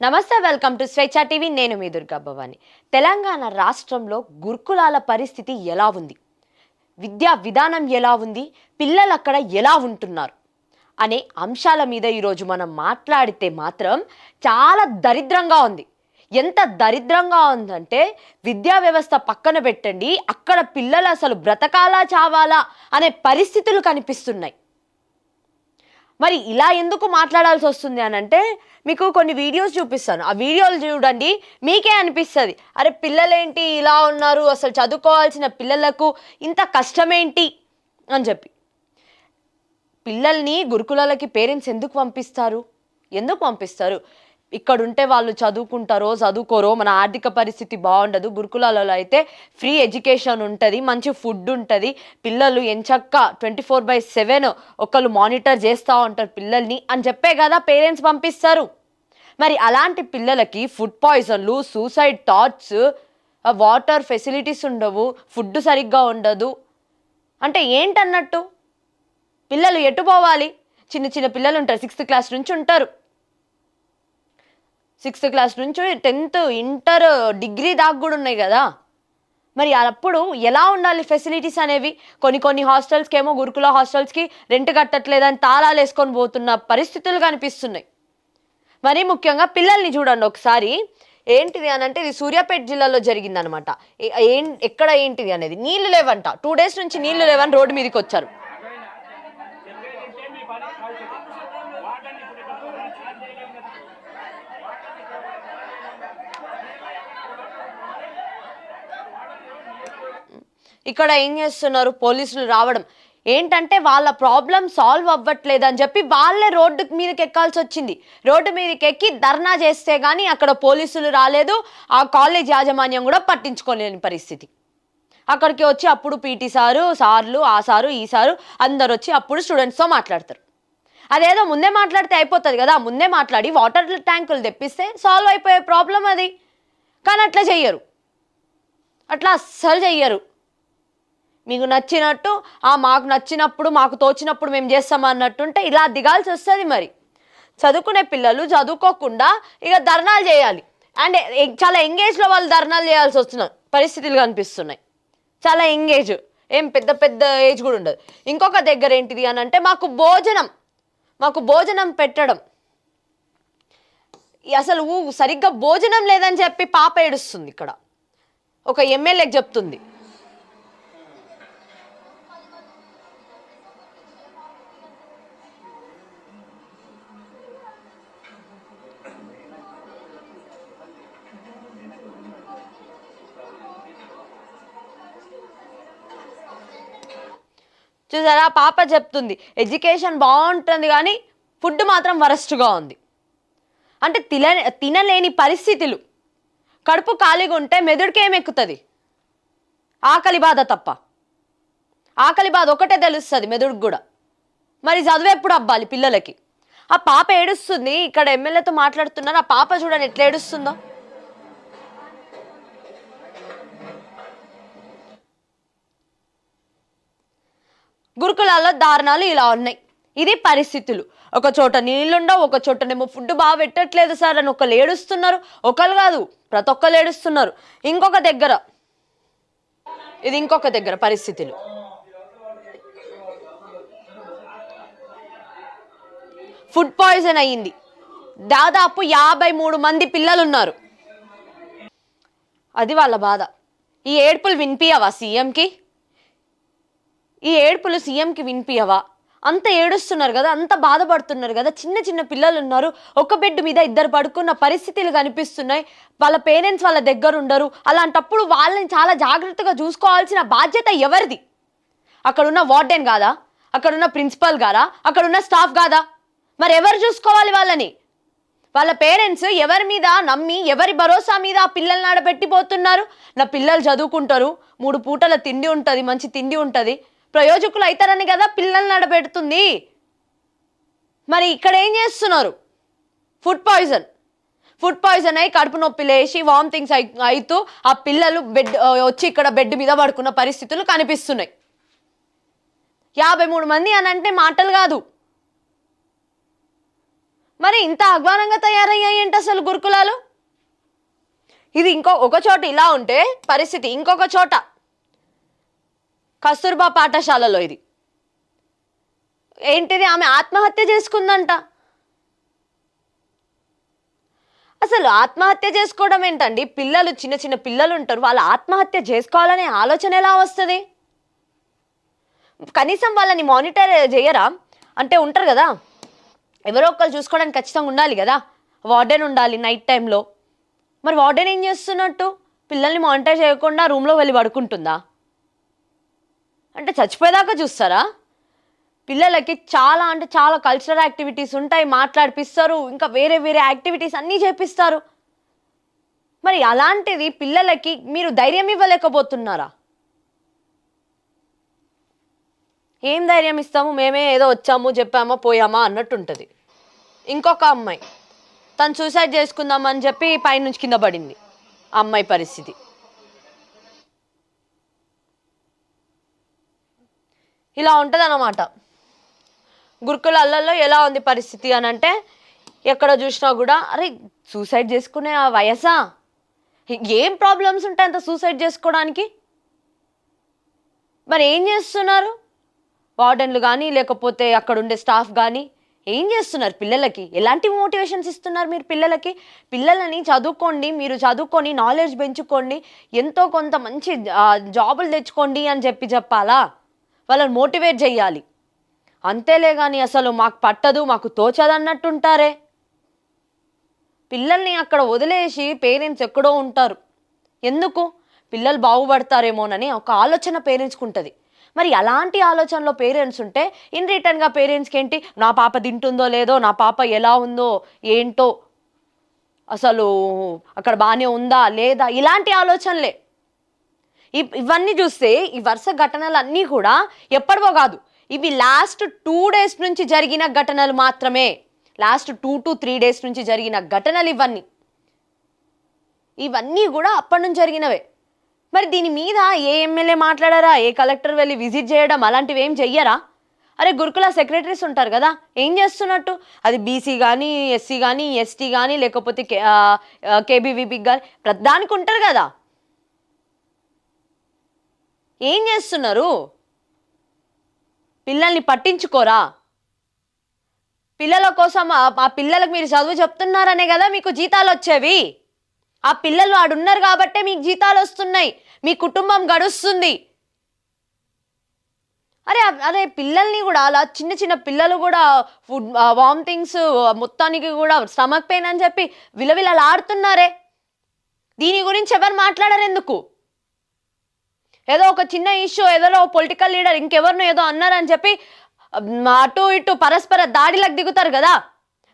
నమస్తే welcome to స్వేచ్ఛ TV. నేను మీ దుర్గా భవాని. తెలంగాణ రాష్ట్రంలో గురుకులాల పరిస్థితి ఎలా ఉంది? విద్యా విధానం ఎలా ఉంది? పిల్లలు అక్కడ ఎలా ఉంటున్నారు? అనే అంశాల మీద ఈరోజు మనం మాట్లాడితే మాత్రం చాలా దరిద్రంగా ఉంది. ఎంత దరిద్రంగా ఉందంటే విద్యా వ్యవస్థ పక్కన పెట్టండి అక్కడ పిల్లలు అసలు బ్రతకాలా చావాలా అనే పరిస్థితులు కనిపిస్తున్నాయి. మరి ఇలా ఎందుకు మాట్లాడాల్సి వస్తుంది అని అంటే మీకు కొన్ని వీడియోస్ చూపిస్తాను. ఆ వీడియోలు చూడండి మీకే అనిపిస్తుంది. అరే పిల్లలేంటి ఇలా ఉన్నారు? అసలు చదువుకోవాల్సిన పిల్లలకు ఇంత కష్టమేంటి? అని చెప్పి. పిల్లల్ని గురుకులాలకి పేరెంట్స్ ఎందుకు పంపిస్తారు? ఎందుకు పంపిస్తారు? ఇక్కడ ఉంటే వాళ్ళు చదువుకుంటారో చదువుకోరో మన ఆర్థిక పరిస్థితి బాగుండదు. గురుకులాలలో అయితే ఫ్రీ ఎడ్యుకేషన్ ఉంటుంది మంచి ఫుడ్ ఉంటుంది. పిల్లలు ఎంచక్క ట్వంటీ ఫోర్ బై సెవెన్ ఒకళ్ళు మానిటర్ చేస్తూ ఉంటారు పిల్లల్ని అని చెప్పే కదా పేరెంట్స్ పంపిస్తారు. మరి అలాంటి పిల్లలకి ఫుడ్ పాయిజన్లు సూసైడ్ థాట్స్ వాటర్ ఫెసిలిటీస్ ఉండవు ఫుడ్ సరిగ్గా ఉండదు. అంటే ఏంటన్నట్టు? పిల్లలు ఎటు పోవాలి? చిన్న చిన్న పిల్లలు ఉంటారు సిక్స్త్ క్లాస్ నుంచి ఉంటారు. సిక్స్త్ క్లాస్ నుంచి టెన్త్ ఇంటర్ డిగ్రీ దాకా కూడా ఉన్నాయి కదా. మరి అప్పుడు ఎలా ఉండాలి ఫెసిలిటీస్ అనేవి? కొన్ని కొన్ని హాస్టల్స్కి ఏమో గురుకుల హాస్టల్స్కి రెంట్ కట్టట్లేదని తాళాలు వేసుకొని పోతున్న పరిస్థితులు కనిపిస్తున్నాయి. మరీ ముఖ్యంగా పిల్లల్ని చూడండి ఒకసారి. ఏంటిది అని అంటే ఇది సూర్యాపేట జిల్లాలో జరిగిందనమాట. ఏ- ఏం ఎక్కడ ఏంటిది అనేది? నీళ్ళు లేవంట. టూ డేస్ నుంచి నీళ్ళు లేవని రోడ్డు మీదకి వచ్చారు. ఇక్కడ ఏం చేస్తున్నారు? పోలీసులు రావడం. ఏంటంటే వాళ్ళ ప్రాబ్లం సాల్వ్ అవ్వట్లేదు అని చెప్పి వాళ్ళే రోడ్డు మీదకి ఎక్కాల్సి వచ్చింది. రోడ్డు మీదకి ఎక్కి ధర్నా చేస్తే కానీ అక్కడ పోలీసులు రాలేదు. ఆ కాలేజ్ యాజమాన్యం కూడా పట్టించుకోలేని పరిస్థితి. అక్కడికి వచ్చి అప్పుడు పీటీ సారు సార్లు ఆ సారు ఈ సారు అందరు వచ్చి అప్పుడు స్టూడెంట్స్తో మాట్లాడతారు. అదేదో ముందే మాట్లాడితే అయిపోతుంది కదా ముందే మాట్లాడి వాటర్ ట్యాంకులు తెప్పిస్తే సాల్వ్ అయిపోయే ప్రాబ్లం అది. కానీ అట్లా చెయ్యరు. అట్లా అస్సలు చెయ్యరు. మీకు నచ్చినట్టు ఆ మాకు నచ్చినప్పుడు మాకు తోచినప్పుడు మేము చేస్తాం అన్నట్టుంటే ఇలా దిగాల్సి వస్తుంది మరి. చదువుకునే పిల్లలు చదువుకోకుండా ఇక ధర్నాలు చేయాలి. అండ్ చాలా ఎంగేజ్లో వాళ్ళు ధర్నాలు చేయాల్సి వస్తున్నారు పరిస్థితులు కనిపిస్తున్నాయి. చాలా ఎంగేజ్ ఏం పెద్ద పెద్ద ఏజ్ కూడా ఉండదు. ఇంకొక దగ్గర ఏంటిది అని అంటే మాకు భోజనం మాకు భోజనం పెట్టడం. అసలు ఊ సరిగ్గా భోజనం లేదని చెప్పి పాప ఏడుస్తుంది ఇక్కడ. ఒక ఎమ్మెల్యేకి చెప్తుంది. చూసారా? పాప చెప్తుంది ఎడ్యుకేషన్ బాగుంటుంది కానీ ఫుడ్ మాత్రం వరస్ట్గా ఉంది. అంటే తిన తినలేని పరిస్థితులు. కడుపు ఖాళీగా ఉంటే మెదడుకి ఎక్కుతుంది? ఆకలి బాధ తప్ప. ఆకలి బాధ ఒకటే తెలుస్తుంది మెదడుకు కూడా. మరి చదువు ఎప్పుడు అబ్బాలి పిల్లలకి? ఆ పాప ఏడుస్తుంది ఇక్కడ ఎమ్మెల్యేతో మాట్లాడుతున్నారు ఆ పాప చూడండి ఎట్లా ఏడుస్తుందో. గురుకులాల్లో దారుణాలు ఇలా ఉన్నాయి. ఇది పరిస్థితులు. ఒక చోట నీళ్ళుండవు ఒక చోటనేమో ఫుడ్ బాగా పెట్టట్లేదు సార్ అని ఒకళ్ళు ఏడుస్తున్నారు. ఒకళ్ళు కాదు ప్రతి ఒక్కరు ఏడుస్తున్నారు. ఇంకొక దగ్గర ఇది ఇంకొక దగ్గర పరిస్థితులు. ఫుడ్ పాయిజన్ అయ్యింది. దాదాపు యాభై మూడు మంది పిల్లలు ఉన్నారు అది వాళ్ళ బాధ. ఈ ఏడుపులు వినిపియవా సీఎంకి? ఈ ఏడుపులు సీఎంకి వినిపియవా అంత ఏడుస్తున్నారు కదా అంత బాధపడుతున్నారు కదా చిన్న చిన్న పిల్లలు ఉన్నారు ఒక బెడ్ మీద ఇద్దరు పడుకున్న పరిస్థితులు కనిపిస్తున్నాయి వాళ్ళ పేరెంట్స్ వాళ్ళ దగ్గర ఉండరు అలాంటప్పుడు వాళ్ళని చాలా జాగ్రత్తగా చూసుకోవాల్సిన బాధ్యత ఎవరిది? అక్కడున్న వార్డెన్ కాదా? అక్కడున్న ప్రిన్సిపల్ కాదా అక్కడున్న స్టాఫ్ కాదా? మరి ఎవరు చూసుకోవాలి వాళ్ళని? వాళ్ళ పేరెంట్స్ ఎవరి మీద నమ్మి ఎవరి భరోసా మీద ఆ పిల్లల్ని ఆడబెట్టిపోతున్నారు? నా పిల్లలు చదువుకుంటారు మూడు పూటల తిండి ఉంటుంది మంచి తిండి ఉంటుంది ప్రయోజకులు అవుతారని కదా పిల్లల్ని నడబెడుతుంది మరి ఇక్కడ ఏం చేస్తున్నారు? ఫుడ్ పాయిజన్ ఫుడ్ పాయిజన్ అయి కడుపు నొప్పి లేచి వామిటింగ్స్ అవుతూ ఆ పిల్లలు బెడ్ వచ్చి ఇక్కడ బెడ్ మీద పడుకున్న పరిస్థితులు కనిపిస్తున్నాయి. యాభై మూడు మంది అని అంటే మాటలు కాదు. మరి ఇంత అగ్వానంగా తయారయ్యాయి ఏంటి అసలు గురుకులాలు? ఇది ఇంకో ఒక చోట ఇలా ఉంటే పరిస్థితి ఇంకొక చోట. కస్తూర్బా పాఠశాలలో ఇది. ఏంటిది ఆమె ఆత్మహత్య చేసుకుందంట? అసలు ఆత్మహత్య చేసుకోవడం ఏంటండి? పిల్లలు చిన్న చిన్న పిల్లలు ఉంటారు వాళ్ళు ఆత్మహత్య చేసుకోవాలనే ఆలోచన ఎలా వస్తుంది? కనీసం వాళ్ళని మానిటర్ చేయరా? అంటే ఉంటారు కదా ఎవరో ఒకరు చూసుకోవడానికి ఖచ్చితంగా ఉండాలి కదా వార్డెన్ ఉండాలి నైట్ టైంలో. మరి వార్డెన్ ఏం చేస్తున్నట్టు? పిల్లల్ని మానిటర్ చేయకుండా రూమ్లో వెళ్ళి పడుకుంటుందా? అంటే చచ్చిపోయేదాకా చూస్తారా? పిల్లలకి చాలా అంటే చాలా కల్చరల్ యాక్టివిటీస్ ఉంటాయి మాట్లాడిపిస్తారు ఇంకా వేరే వేరే యాక్టివిటీస్ అన్నీ చేపిస్తారు. మరి అలాంటిది పిల్లలకి మీరు ధైర్యం ఇవ్వలేకపోతున్నారా? ఏం ధైర్యం ఇస్తాము? మేమే ఏదో వచ్చాము చెప్పామా పోయామా అన్నట్టు ఉంటుంది ఇంకొక అమ్మాయి. తను సూసైడ్ చేసుకుందామని చెప్పి పైనుంచి కింద పడింది. ఆ అమ్మాయి పరిస్థితి. ఇలా ఉంటుంది అన్నమాట గురుకులాలలో ఎలా ఉంది పరిస్థితి అని అంటే ఎక్కడ చూసినా కూడా అరే సూసైడ్ చేసుకునే ఆ వయసా? ఏం ప్రాబ్లమ్స్ ఉంటాయి అంత సూసైడ్ చేసుకోవడానికి? మరి ఏం చేస్తున్నారు? వార్డెన్లు కానీ లేకపోతే అక్కడ ఉండే స్టాఫ్ కానీ ఏం చేస్తున్నారు పిల్లలకి? ఎలాంటి మోటివేషన్స్ ఇస్తున్నారు మీరు పిల్లలకి? పిల్లలని చదువుకోండి మీరు చదువుకొని నాలెడ్జ్ పెంచుకోండి ఎంతో కొంత మంచి జాబులు తెచ్చుకోండి అని చెప్పి చెప్పాలా? వాళ్ళని మోటివేట్ చేయాలి అంతేలే కానీ అసలు మాకు పట్టదు మాకు తోచదన్నట్టుంటారే? పిల్లల్ని అక్కడ వదిలేసి పేరెంట్స్ ఎక్కడో ఉంటారు. ఎందుకు? పిల్లలు బాగుపడతారేమోనని ఒక ఆలోచన పేరెంట్స్కి ఉంటుంది మరి అలాంటి ఆలోచనలో పేరెంట్స్ ఉంటే ఇన్ రిటర్న్గా పేరెంట్స్కి ఏంటి నా పాప తింటుందో లేదో నా పాప ఎలా ఉందో ఏంటో అసలు అక్కడ బాగానే ఉందా లేదా? ఇలాంటి ఆలోచనలే. ఇవన్నీ చూస్తే ఈ వరుస ఘటనలు అన్నీ కూడా ఎప్పటివో కాదు. ఇవి లాస్ట్ టూ డేస్ నుంచి జరిగిన ఘటనలు మాత్రమే. Last two to three days నుంచి జరిగిన ఘటనలు ఇవన్నీ. ఇవన్నీ కూడా అప్పటి నుంచి జరిగినవే. మరి దీని మీద ఏ ఎమ్మెల్యే మాట్లాడారా? ఏ కలెక్టర్ వెళ్ళి విజిట్ చేయడం? అలాంటివి ఏం చెయ్యరా? అరే గురుకుల సెక్రటరీస్ ఉంటారు కదా ఏం చేస్తున్నట్టు? అది బీసీ కానీ ఎస్సీ కానీ ఎస్టీ కానీ లేకపోతే కేబీవీపీకి కానీ ప్రధానికి ఉంటారు కదా. ఏం చేస్తున్నారు? పిల్లల్ని పట్టించుకోరా? పిల్లల కోసం ఆ పిల్లలకు మీరు చదువు చెప్తున్నారనే కదా మీకు జీతాలు వచ్చేవి. ఆ పిల్లలు ఆడున్నారు కాబట్టే మీకు జీతాలు వస్తున్నాయి. మీ కుటుంబం గడుస్తుంది. అరే అదే అరే పిల్లల్ని కూడా అలా చిన్న చిన్న పిల్లలు కూడా ఫుడ్ వామిటింగ్స్ మొత్తానికి కూడా స్టమక్ పెయిన్ అని చెప్పి విలవిలలాడుతున్నారే. దీని గురించి ఎవరు మాట్లాడరు ఎందుకు? ఏదో ఒక చిన్న ఇష్యూ ఏదో పొలిటికల్ లీడర్ ఇంకెవరినో ఏదో అన్నారని చెప్పి అటు ఇటు పరస్పర దాడిలకు దిగుతారు కదా.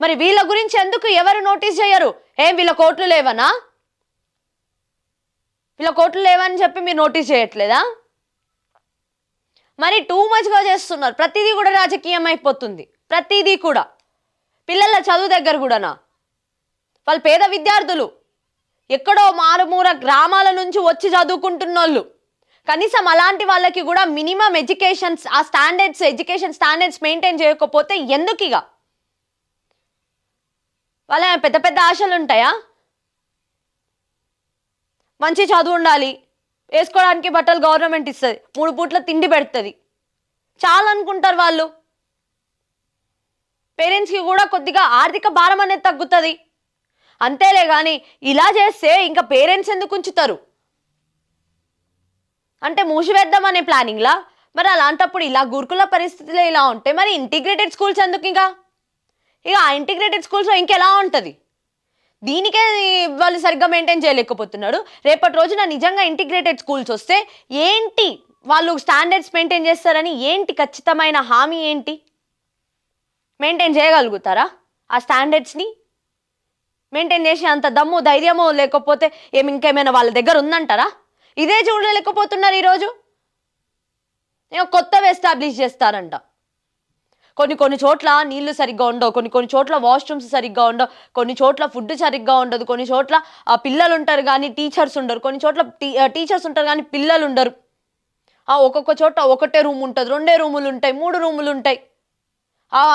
మరి వీళ్ళ గురించి ఎందుకు ఎవరు నోటీస్ చేయరు? ఏం వీళ్ళ కోట్లు లేవనా? వీళ్ళ కోట్లు లేవని చెప్పి మీరు నోటీస్ చేయట్లేదా? మరి టూ మచ్గా చేస్తున్నారు. ప్రతిదీ కూడా రాజకీయం అయిపోతుంది. ప్రతిదీ కూడా. పిల్లల చదువు దగ్గర కూడానా? వాళ్ళు పేద విద్యార్థులు. ఎక్కడో మారుమూర గ్రామాల నుంచి వచ్చి చదువుకుంటున్నోళ్ళు. కనీసం అలాంటి వాళ్ళకి కూడా మినిమం ఎడ్యుకేషన్స్ ఆ స్టాండర్డ్స్ ఎడ్యుకేషన్ స్టాండర్డ్స్ మెయింటైన్ చేయకపోతే ఎందుకు ఇక? వాళ్ళ పెద్ద పెద్ద ఆశలు ఉంటాయా? మంచి చదువు ఉండాలి. వేసుకోవడానికి బట్టలు గవర్నమెంట్ ఇస్తుంది. మూడు పూట్ల తిండి పెడుతుంది. చాలా అనుకుంటారు వాళ్ళు. పేరెంట్స్కి కూడా కొద్దిగా ఆర్థిక భారం అనేది తగ్గుతుంది. అంతేలే కానీ ఇలా చేస్తే ఇంకా పేరెంట్స్ ఎందుకు ఉంచుతారు? అంటే మూసివేద్దాం అనే ప్లానింగ్లా? మరి అలాంటప్పుడు ఇలా గురుకుల పరిస్థితులు ఇలా ఉంటే మరి ఇంటిగ్రేటెడ్ స్కూల్స్ ఎందుకు ఇంకా? ఇక ఆ ఇంటిగ్రేటెడ్ స్కూల్స్లో ఇంకెలా ఉంటుంది? దీనికే వాళ్ళు సరిగ్గా మెయింటైన్ చేయలేకపోతున్నాడు రేపటి రోజున నిజంగా ఇంటిగ్రేటెడ్ స్కూల్స్ వస్తే ఏంటి వాళ్ళు స్టాండర్డ్స్ మెయింటైన్ చేస్తారని ఏంటి ఖచ్చితమైన హామీ ఏంటి? మెయింటైన్ చేయగలుగుతారా ఆ స్టాండర్డ్స్ని? మెయింటైన్ చేసే అంత దమ్ము ధైర్యము లేకపోతే ఏమి ఇంకేమైనా వాళ్ళ దగ్గర ఉందంటారా? ఇదే చూడలేకపోతున్నారు ఈరోజు? నేను కొత్తవి ఎస్టాబ్లిష్ చేస్తారంట. కొన్ని కొన్ని చోట్ల నీళ్ళు సరిగ్గా ఉండవు కొన్ని కొన్ని చోట్ల వాష్రూమ్స్ సరిగ్గా ఉండవు కొన్ని చోట్ల ఫుడ్ సరిగ్గా ఉండదు కొన్ని చోట్ల ఆ పిల్లలు ఉంటారు కానీ టీచర్స్ ఉండరు కొన్ని చోట్ల టీచర్స్ ఉంటారు కానీ పిల్లలు ఉండరు. ఒక్కొక్క చోట ఒకటే రూమ్ ఉంటుంది రెండే రూములు ఉంటాయి మూడు రూములు ఉంటాయి.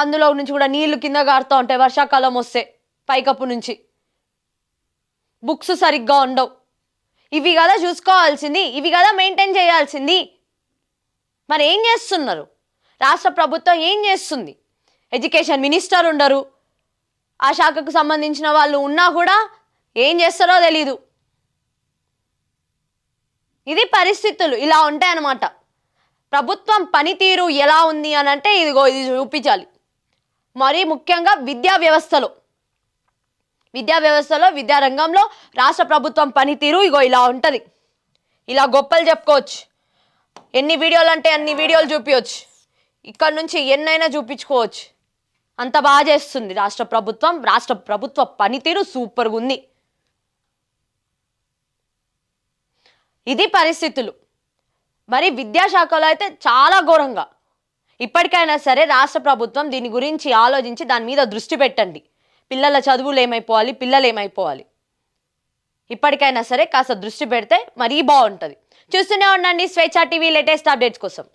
అందులో నుంచి కూడా నీళ్ళు కింద గారుతూ ఉంటాయి వర్షాకాలం వస్తే పైకప్పు నుంచి. బుక్స్ సరిగ్గా ఉండవు. ఇవి కదా చూసుకోవాల్సింది ఇవి కదా మెయింటైన్ చేయాల్సింది. మరి ఏం చేస్తున్నారు? రాష్ట్ర ప్రభుత్వం ఏం చేస్తుంది? ఎడ్యుకేషన్ మినిస్టర్ ఉండరు. ఆ శాఖకు సంబంధించిన వాళ్ళు ఉన్నా కూడా ఏం చేస్తారో తెలీదు. ఇది పరిస్థితులు ఇలా ఉంటాయన్నమాట. ప్రభుత్వం పనితీరు ఎలా ఉంది అని అంటే ఇదిగో ఇది చూపించాలి. మరీ ముఖ్యంగా విద్యా వ్యవస్థలో. విద్యా వ్యవస్థలో విద్యారంగంలో రాష్ట్ర ప్రభుత్వం పనితీరు ఇగో ఇలా ఉంటుంది. ఇలా గొప్పలు చెప్పుకోవచ్చు. ఎన్ని వీడియోలు అంటే అన్ని వీడియోలు చూపించవచ్చు ఇక్కడ నుంచి ఎన్నైనా చూపించుకోవచ్చు. అంత బాగా చేస్తుంది రాష్ట్ర ప్రభుత్వం. రాష్ట్ర ప్రభుత్వ పనితీరు సూపర్గా ఉంది. ఇది పరిస్థితులు. మరి విద్యాశాఖలో అయితే చాలా ఘోరంగా. ఇప్పటికైనా సరే రాష్ట్ర ప్రభుత్వం దీని గురించి ఆలోచించి దాని మీద దృష్టి పెట్టండి. పిల్లల చదువులు ఏమైపోవాలి? పిల్లలు ఏమైపోవాలి? ఇప్పటికైనా సరే కాస్త దృష్టి పెడితే మరీ బాగుంటుంది. చూస్తూనే ఉండండి స్వేచ్ఛ టీవీ లేటెస్ట్ అప్డేట్స్ కోసం.